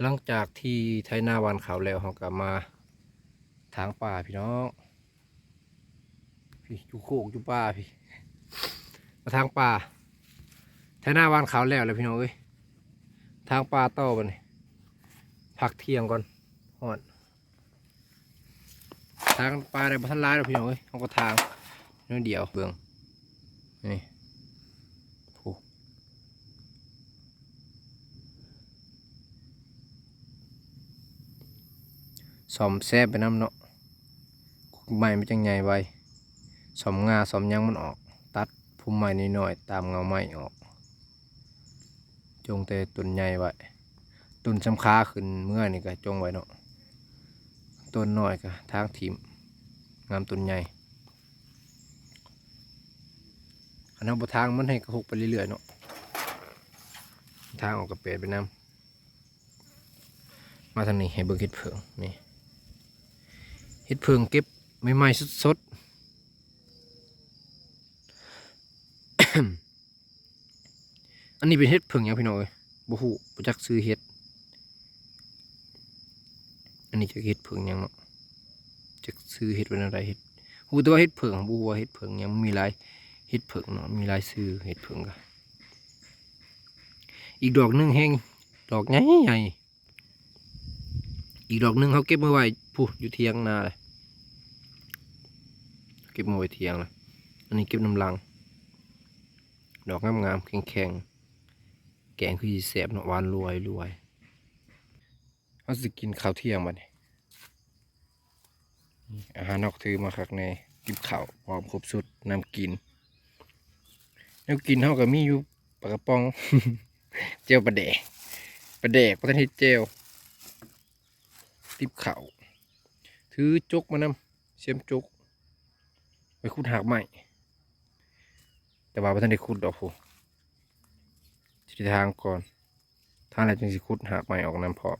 หลังจากที่ไถนาวันเขาวแล้วเขาก็มาทางป่าพี่น้องพี่อยู่โคกอยู่ป่าพี่ มาทางป่าไถนาวันเขาวแล้วเลยพี่น้องเอ้ยทางป่าต่อไปนี่พักเที่ยงก่อนฮอดทางป่าได้บัทันร้ายแล้วพี่น้องเอ้ยเขาก็ทางนิดเดียวเบื้องนี่โอ้ สอมแซบไปน้ำเนาะใหม่มันจังใหญ่ไว้สอมงาสอมยังมันออก ตัดพุ่มใหม่นิดหน่อยๆตามเงาไม้ออก จงแต่ต้นใหญ่ไว้ต้นสำคาขึ้นเมื่อนี่ก็จงไว้เนาะต้นหน้อยก็ทางทิมงามต้นใหญ่อันนั้นบทางมันให้กระหกไปเรื่อยๆเนาะทางออกกระเปดไปน้ำมาทางนี้ให้เบิ่งเห็ดเผิงนี่ เห็ดเพิงเก็บใหม่ๆสดๆ อันนี้เป็นเห็ดเพิงยังพี่น้อยบ่ฮู้บ่จักซื้อเห็ด อันนี้จะเห็ดเพิงยังเนาะจักซื้อเห็ดเป็นอะไรเห็ดฮู้แต่ว่าเห็ดเพิงบ่ฮู้ว่าเห็ดเพิงยังมีหลายเห็ดเพิงเนาะมีหลายซื้อเห็ดเพิงก็อีกดอกหนึงแห้งดอกใหญ่ๆอีกดอกหนึงเขาเก็บมาไว้ ผู้อยู่เทียงนาเลยเก็บมาไว้เทียงเลยอันนี้เก็บน้ำลัง ดอกงามๆแข็งๆแกงคือแสบเนาะหวานรวยรวยเขาสิกินข้าวเที่ยงบัดนี้นี่อาหารนอกถือมาคักในกินข้าวพร้อมครบสุดน้ำกินแนวกินเขาก็มีอยู่ปลากระป๋อง เจลปลาแดกปลาแดกปลาทันทีเจลติบเข่าว ถือจกมานำเสียมจก ไปขุดหากใหม่แต่ว่าพระท่านได้ขุดดอกพูทิศทางก่อนทางอะไรจึงสิขุดหากใหม่ออกน้ำพร้อม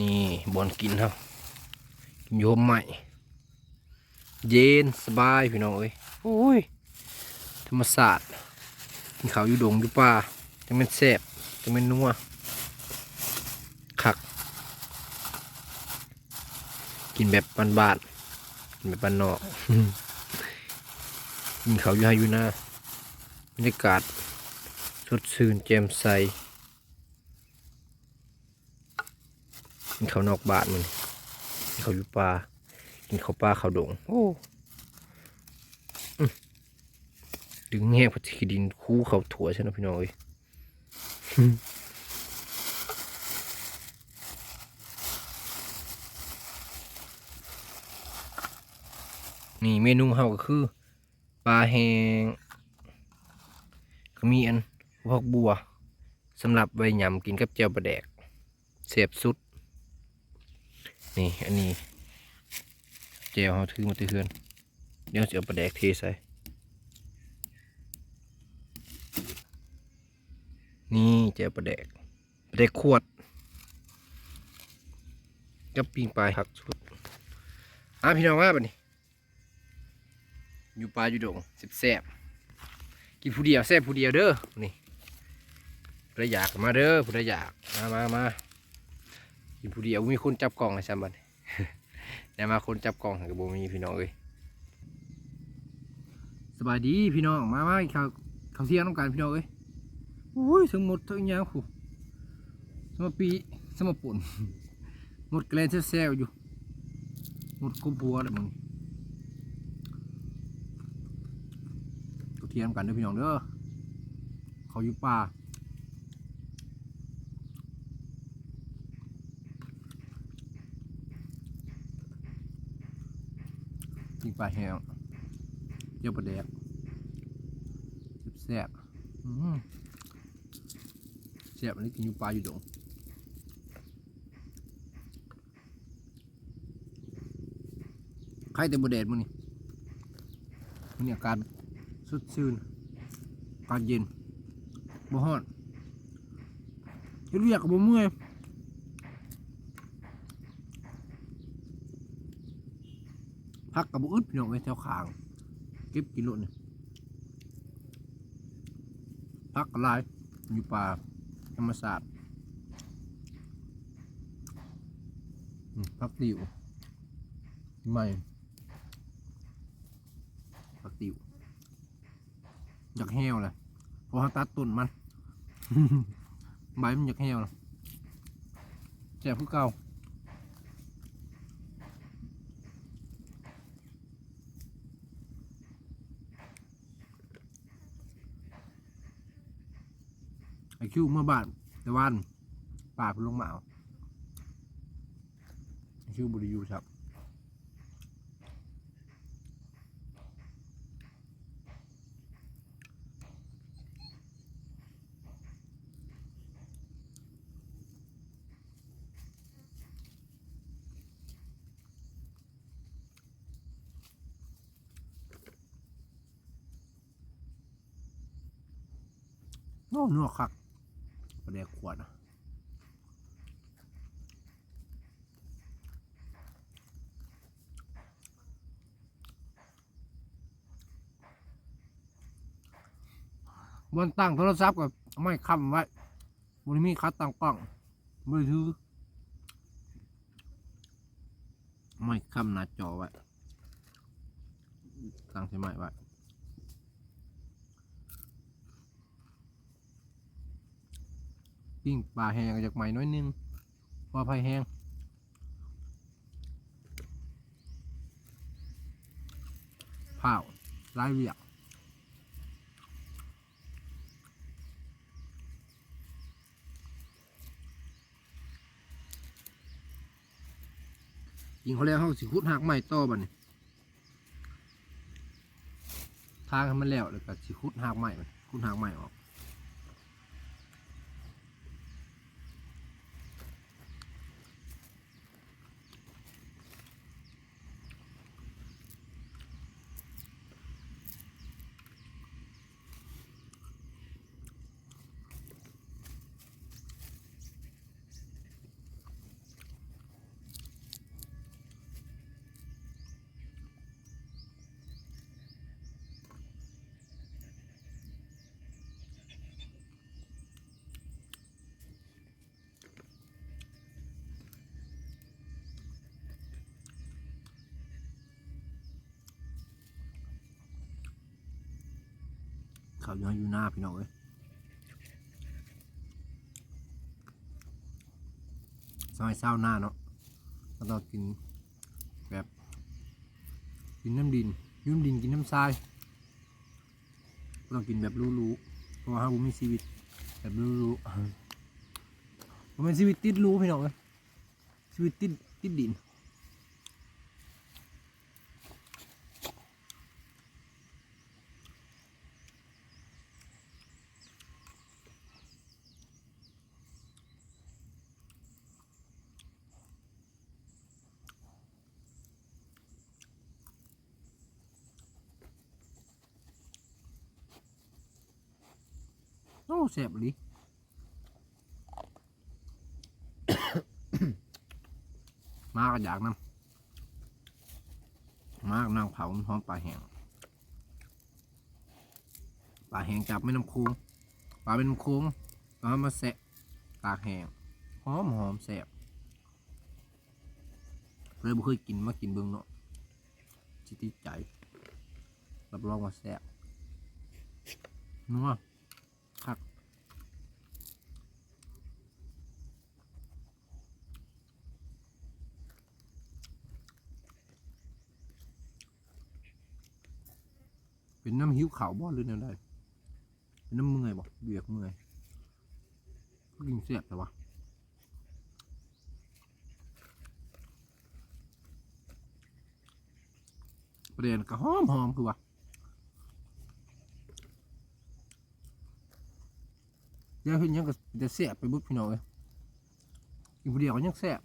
นี่บอนกินครับกินโยมใหม่ เย็นสบายพี่น้องเอ้ยโอ้ยธรรมศาสตร์กินข้าวอยู่ดงอยู่ป่าจะเป็นแซ่บจะเป็นนัวคัก กินแบบบ้านๆกินแบบบ้านนอกกินเขาวอยู่ให้อยู่หน้าบรรยากาศสดชื่นแจ่มใสกินเขาวนอกบ้านมันกินเขาวอยู่ป่ากินเขาวป่าเขาวดงโอ้อื้อดึงแง่พัชดินคู่เขาถั่วใช่ไหมพี่น้องเอ้ย นี่เมนูเฮาก็คือปลาแห้งก็มีอันพวกบัวสำหรับไว้ยำกินกับเจียวปลาแดกเสียบสุด นี่อันนี้เจียวเฮาถือมาตืเฮือนเดี๋ยวจะเอาปลาแดกเทใส่นี่เจียวปลาแดกปลาแดกขวดกับปิ้งปลายหักสุดอะพี่น้องว่าบัดนี้ อยู่ปลาอยู่ดงสิบแซบกินผู้เดียวแซ่บผู้เดียวเด้อนี่ผู้ใดอยากมาเด้อผู้ใดอยากมามามากินผู้เดียวมีคนจับกล่องให้ซ้ำบัดนี้แต่มาคนจับกล่องกับโบมีพี่น้องเอ้ยสบายดีพี่น้องมามาข้าวข้าวเที่ยงน้ำกันพี่น้องเอ้ยโอ้ยทั้งหมดทั้งยางผู้สมปีสมปุ่นหมดแกลนแซ่บๆอยู่หมดคุมพัวเลยมึง ตัวเทียมกันเด้อพี่น้องเด้อเขาอยู่ป่ากินปลาแห้งเจียวปลาแดกแซ่บๆอื้อหือแซ่บอันนี้กินอยู่ปลาอยู่ดงใครแต่บดแดดมึงนี่มันนี่อาการ ดชื่นอากาศเย็นบ่ฮ้อนเฮ็ดเวียกก็บ่เมื่อยพักกับบ่อึดพี่น้องไว้แถวข้าง เก็บกิโลนี่พักหลายอยู่ป่าธรรมศาสตร์พักติวไม่พักติว อยากแห้วเลยเพราะเขาตัดต้นมัน ใบมันอยากแห้วเลยแจ่ผู้เก่าไอคิวเมื่อบานแต่วันป่าเพิ่นลงมาเอาไอคิวบริยูครับ น่นัวคักประเดี๋ยวขวดนะบนตั้งโทรศัพท์กับไม่ค้ำไว้บนมีคัดตั้งกล้องมือถือไม่ค้ำหน้าจอไว้ตั้งใช่ไหมไว้ ปิ้งปลาแห้งจากใหม่น้อยนึงปลาไผ่แห้งเผาลายเหวียกยิงเขาแล้วเขาสิคุดหักใหม่ต่อบัดนี้ทางให้มันแล้วแล้วก็สิคุดหักใหม่คุดหักใหม่ออก ขาวย้อยอยู่หน้าพี่น้องเอ้ยซอยเศร้าหน้าเนาะก็ต้องกินแบบ กินน้ำดินยุ่น้ำดินกินน้ำทรายก็ต้องกินแบบรู้ๆเพราะว่าเราบ่มีชีวิต แบบรู้ๆผมเป็นชีวิตติดรู้พี่น้องเอ้ยชีวิตติดติดดิน โอ้แสบเลยมากอยากน้ำมากนางเผาหอมปลาแห้งปลาแห้งจับไม่น้ำค้งปลาเป็นน้ำค้งเอามาแสะตากแห้งหอมหอมแสบเลยบ่เคยกินมากินเบิ่งเนาะจิตติดใจรับรองว่าแสบนัว เป็นน้ำหิวข่าวบ่หรือแนวใดเป็นน้ำเมื่อยบ่เบียกเมื่อยก็กินเสียบแต่ว่าประเด็นก็หอมหอมคือว่าเดี๋ยวเห็นยังก็จะแสบไปบุดพี่น้องเลยกินผู้เดียวก็ยังแสบ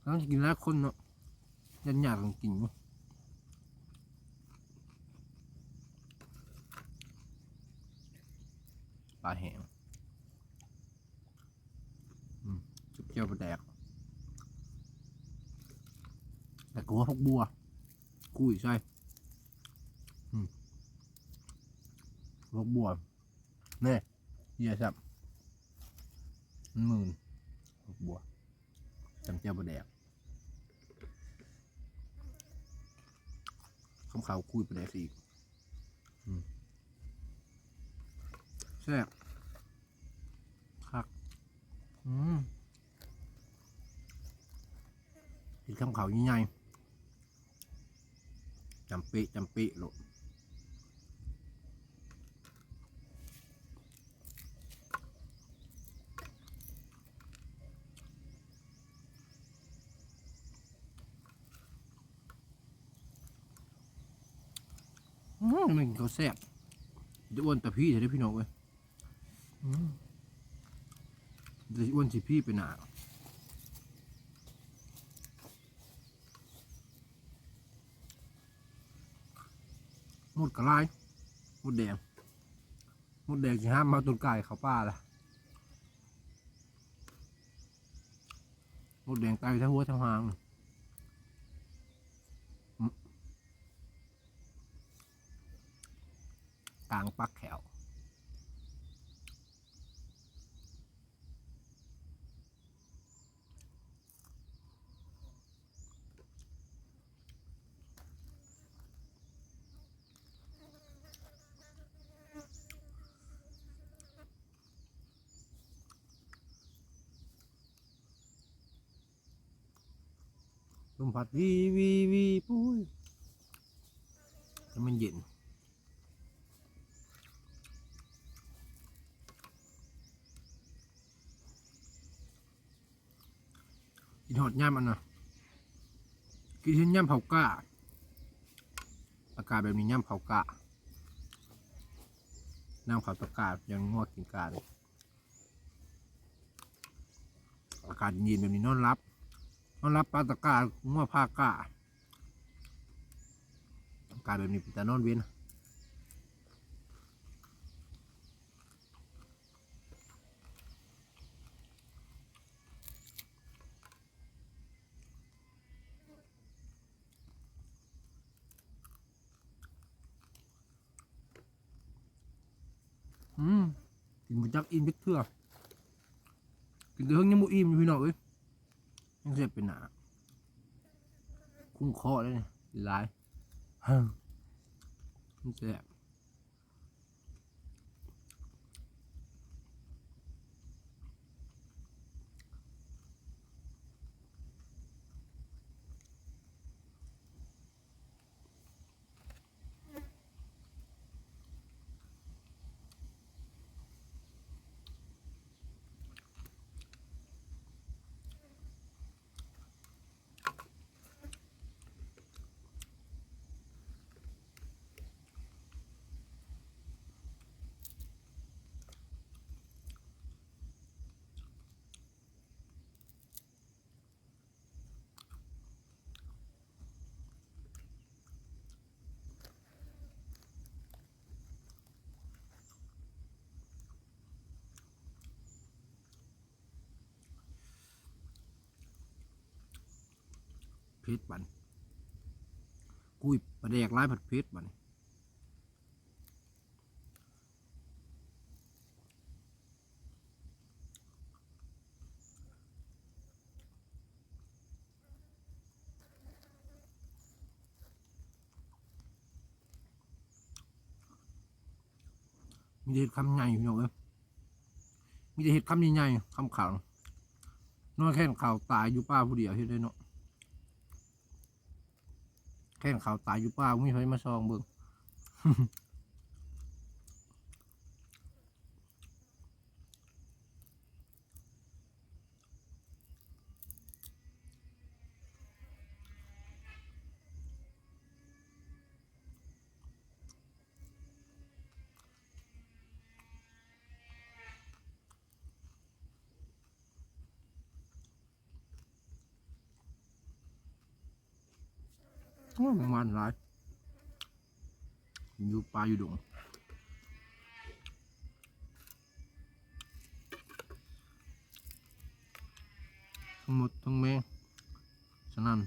แล้วจะกินหลายคนเนาะยันยากต้องกินอยู่ ปลาแห้งจุบเจียวปลาแดก แต่กัวพวกบัว กุ้ยใช่พวกบัวเนี่ยเยี่ยซับหมื่นดอกบัวจำเจ้าบะแดกคำขาวคุยบะแดกอีก อืม แซ่บคักอืมกินคำขาวใหญ่ๆจำปีจำปีโลดอืมมันเขาแซ่บจะอ้วนแต่พี่เถอะเด้อพี่น้องเว้ยอืม จะอ้วนสิพี่ไปหนาหมดกระไรหมดแดงหมดแดงสิห้ามมาต้นไก่เขาป้าละหมดแดงตายทั้งหัวทั้งหางน่ะกลางปักแขว มพัดวีวีวีปุ้ยแล้วมันเย็นกินหอดย่ำอันนะกินเห็นย่ำเผากล้าอากาศแบบนี้ย่ำเผากล้าน้ำเผาตะกร้ายังงอกินกาเลยอากาศเย็นแบบนี้นอนรับ นอนรับปลาตะกร้าง้อผ้ากล้าอากาศแบบนี้เป็นแต่นอนเว้นอืมกินมาจักอินเบ็ดเถื่อกินเดี๋ยวยังบ่อิ่มอยู่พี่น้องเอ้ย ยังเสียบเป็นหนาคุ้งคอเลยเนี่ยกินหลายฮึ่มมันเสียบ เพชรบันกุ้ยปลาแดกร้ายผัดเพชรบันมีแต่เห็ดคำใหญ่พี่น้องเอ้ยมีแต่เห็ดคำใหญ่ๆคำขาว นอนแค่นข่าวตายอยู่ป้าผู้เดียวเฮ็ดได้เนาะ แค่เขาวตายอยู่ป่าไม่เคยมาซองเบิ่ง มันหลายอยู่ปลาอยู่ดงทั้งหมดทั้งแมงฉะนั้น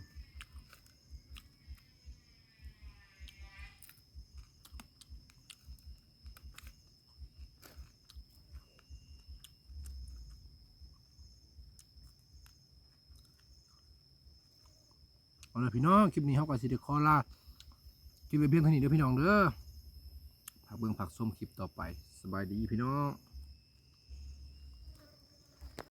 เอาละพี่น้องคลิปนี้เฮาก็สิเดคอลาคลิปเพียงเท่านี้เด้อพี่น้องเด้อผักเบืองผักส้มคลิปต่อไป สบายดีพี่น้อง